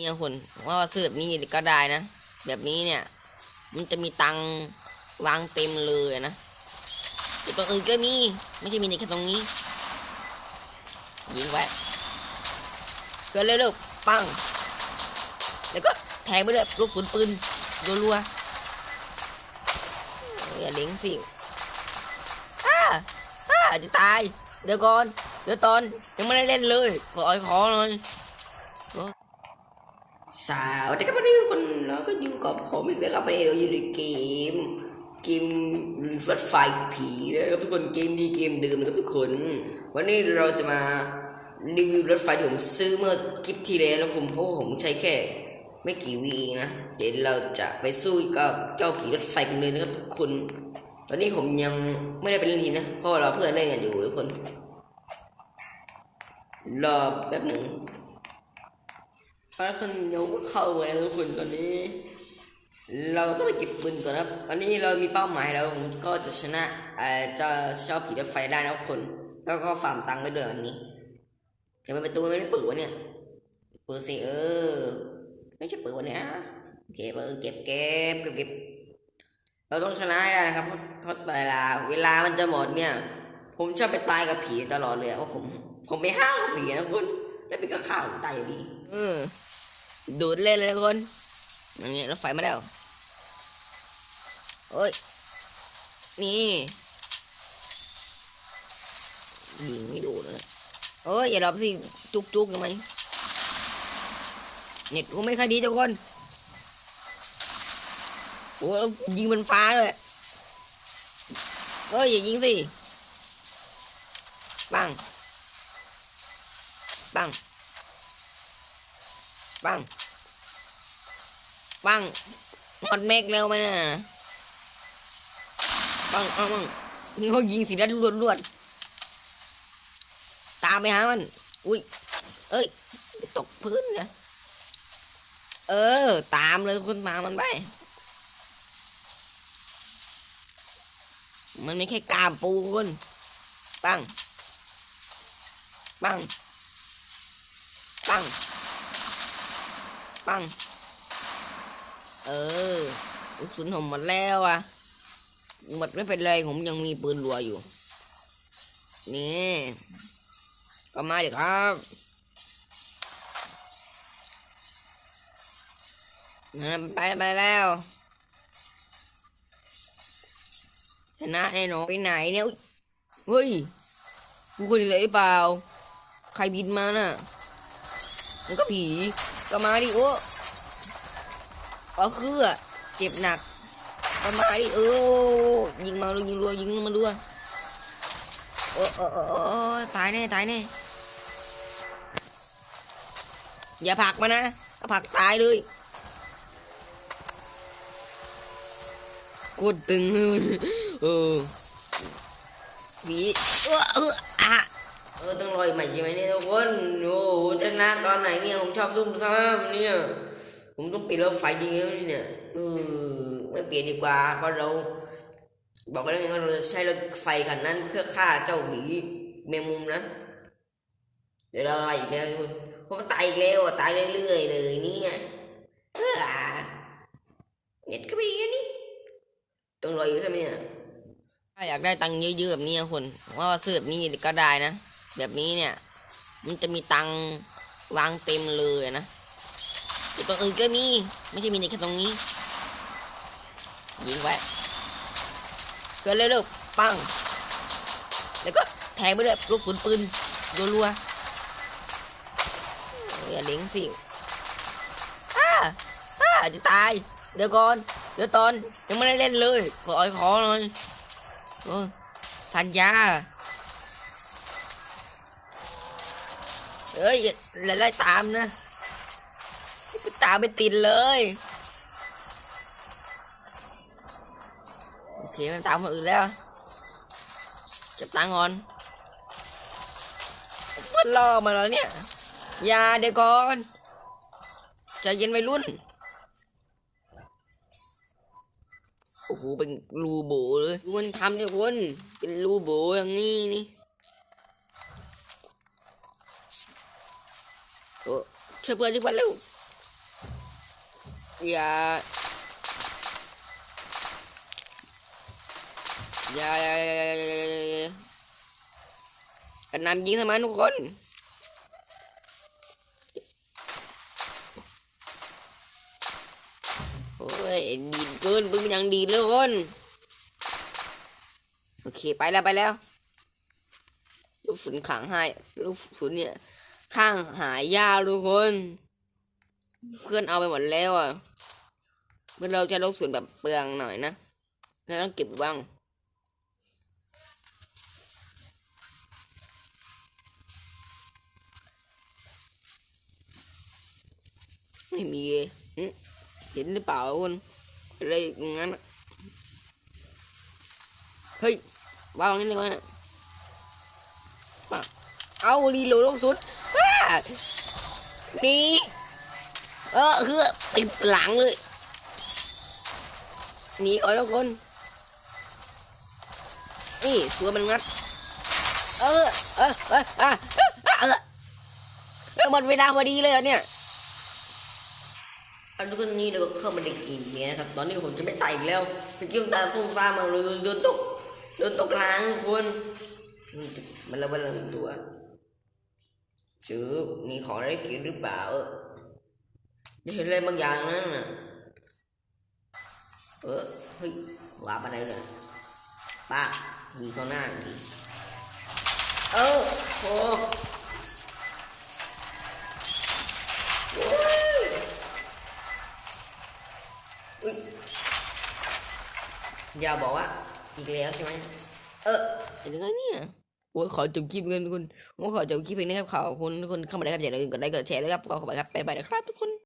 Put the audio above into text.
เนี่ยคนว่าซื้อแบบนี้ก็ได้นะ แบบนี้เนี่ย มันจะมีตังวางเต็มเลยนะตรงอื่นก็มี ไม่ใช่มีในแค่ตรงนี้ ยิงไว้เกินเร็วๆปัง แล้วก็แทงไปเลยลูกปืนปืนรัวๆอย่าเด้งสิอ้าอ้าจะตาย เดี๋ยวก่อน เดี๋ยวตอนยังไม่ได้เล่นเลย ขอขอหน่อย สาวแต่ก็วันนี้ทุกคนเราก็อยู่กับผมอีกแล้วครับวันนี้เราอยู่ในเกม เกมรถไฟผีนะครับทุกคนเกมดีเกมเดิมนะครับทุกคน วันนี้เราจะมารีวิวรถไฟที่ผมซื้อเมื่อคลิปที่แล้วแล้วผมเพราะผมใช้แค่ ไม่กี่วีนะเดี๋ยวเราจะไปสู้กับเจ้าผีรถไฟกันเลยนะครับทุกคน ตอนนี้ผมยังไม่ได้ไปเล่นทีนะเพราะเราเพื่อนเล่นกันอยู่ทุกคน รอแป๊บหนึ่ง พระคนยังก็เข้ามาแล้วทุกคนตอนนี้ เราต้องไปเก็บปืนก่อนนะครับตอนนี้เรามีเป้าหมายแล้วผมก็จะชนะเอ่อจะเจ้าผีรถไฟได้นะทุกคน แล้วก็ฟาร์มตังค์ไปด้วยวันนี้จะไปประตูไม่ได้เปิดวะเนี่ยเปิดสิเออไม่ใช่เปิดวันเนี้ยเก็บเออเก็บเก็บเก็บเก็บเราต้องชนะให้ได้นะครับเพราะเพราะเวลาเวลามันจะหมดเนี่ย ผมชอบไปตายกับผีตลอดเลยเพราะผม ผมไปห้าวกับผีนะคุณแล้วไปกับข้าวตายอยู่ดีเออ ดูดเล่นเลยนะคนอย่างเงี้รถไฟมาแล้วโอ้ย นี่ยิงไม่ดูดเลยเอ้ย อย่ารับสิ จุกจุกทำไมเน็ตกูไม่ค่อยดีทุกคนโอ้ยิงบนฟ้าเลยเอ้ย อย่ายิงสิปัง ปัง ปังหมดเมกเร็วไหมนะปังปังปังนี่เขายิงสีด้านรวดรวดตามไปหามัน อุ้ย เอ้ย ตกพื้นนะเออ ตามเลยคุณตามมันไป มันไม่แค่กามปูคุณปัง ปัง ปัง ปัง เออลูกสุนผมหมดแล้วอะ หมดไม่เป็นไรผมยังมีปืนรัวอยู่ นี่ก็มาดิครับนะไปไปแล้วชนะแน่นอนไปไหนเนี่ยเฮ้ยกูคนเลยหรือเปล่า ใครบินมาน่ะ มันก็ผี ก็มาดิโอ้เอาคือเจ็บหนักก็มาดิเออยิงมาเลยยิงรัวยิงมาด้วยโอ้โอ้โอ้โอตายแน่ตายแน่อย่าผลักมานะถ้าผลักตายเลยโคตรตึงเลยเออผีเออ เออต้องรออีกใหม่ใช่ไหมเนี่ยทุกคนโอ้โหจะนะตอนไหนเนี่ยผมชอบซุ่มซ่ามเนี่ยผมต้องปิดรถไฟจริงๆเนี่ยเออไม่เปลี่ยนดีกว่าเพราะเรา บอกแล้วไงว่าเราจะใช้รถไฟคันนั้นเพื่อฆ่าเจ้าผีแมงมุมนะเดี๋ยวเราไปอีกแล้วทุกคนเพราะมันตายอีกแล้วอะตายเรื่อยๆเลยเนี่ยเออเน็ตก็ไม่ดีนี่ต้องรออยู่ใช่ไหมเนี่ยถ้าอยากได้ตังค์เยอะๆแบบนี้คน ว่าซื้อแบบนี้ก็ได้นะ แบบนี้เนี่ย มันจะมีตังวางเต็มเลยนะต่ตรงอื่นก็มี ไม่ใช่มีในแค่ตรงนี้ ยิงไว้เกินเร็วๆปัง แล้วก็แทงไปเลยลูกปืนปืนรัวๆอย่าเด้งสิอ้าอ้าจะตาย เดี๋ยวก่อน เดี๋ยวตอนยังไม่ได้เล่นเลย ขอขอหน่อยโอ้สัญญา เอ้ยไล่ตามนะกูตามไม่ติดเลยโอเคมันตามคนอื่นแล้วจับตังอนเพื่อนล่อมาแล้วเนี่ยอย่าเดี๋ยวก่อนใจเย็นวัยรุ่นโอ้โหเป็นรูโบเลยมันทำเนี่ยคนเป็นรูโบอย่างนี้นี่ ช่วยเพื่อนช่ว่ว่าลูกอย่าอย่าอย่กันนำยิงทำไมทุกคนโอ้ยดีเกินเพิ่งยังดีเลยทุกคนโอเคไปแล้วไปแล้ว ลูกฝุนขังให้ ลูกฝุนเนี่ย ข้างหายยากทุกคน เพื่อนเอาไปหมดแล้วอะเพื่อนเราจะลูกฝนแบบเปลืองหน่อยนะแล้วต้องเก็บบ้างไม่มีเห็นหรือเปล่าคุณอะไรอย่างนั้นเฮ้ยวางนี่เลยนะป่ะเอาดีโหลดลงสุด นี่เออคือติดหลังเลยหนีก่อนทุกคน นี่ตัวมันงัด เออเออเออเออเออเออเออหมดเวลาพอดีเลยอะเนี่ยอันทุกคนนี้เราก็เข้ามาในเกมนี้นะครับ ตอนนี้ผมจะไม่ตายอีกแล้วเมื่อกี้ผมตายฟุ้งฟ้ามาเลยโดนตกโดนตกล้างคนมันระเบิดลำตัว ชื่อมีของอะไรกินหรือเปล่าเห็นอะไรบางอย่างนั่นน่ะเออเฮ้ยว่าไปไหนเนี่ยป้ามีข้างหน้าดีเออโอ้โอ้ยอุ๊ยอย่าบอกว่าอีกแล้วใช่ไหมเออเป็นไงเนี่ย ผมขอจบคลิปเงินทุกคนผมขอจบคลิปเพลงนี้ครับขอบคุณทุกคนเข้ามาได้ครับอย่าลืมกดไลค์กดแชร์แล้วครับขอขอบคุณครับไปไปนะครับทุกคน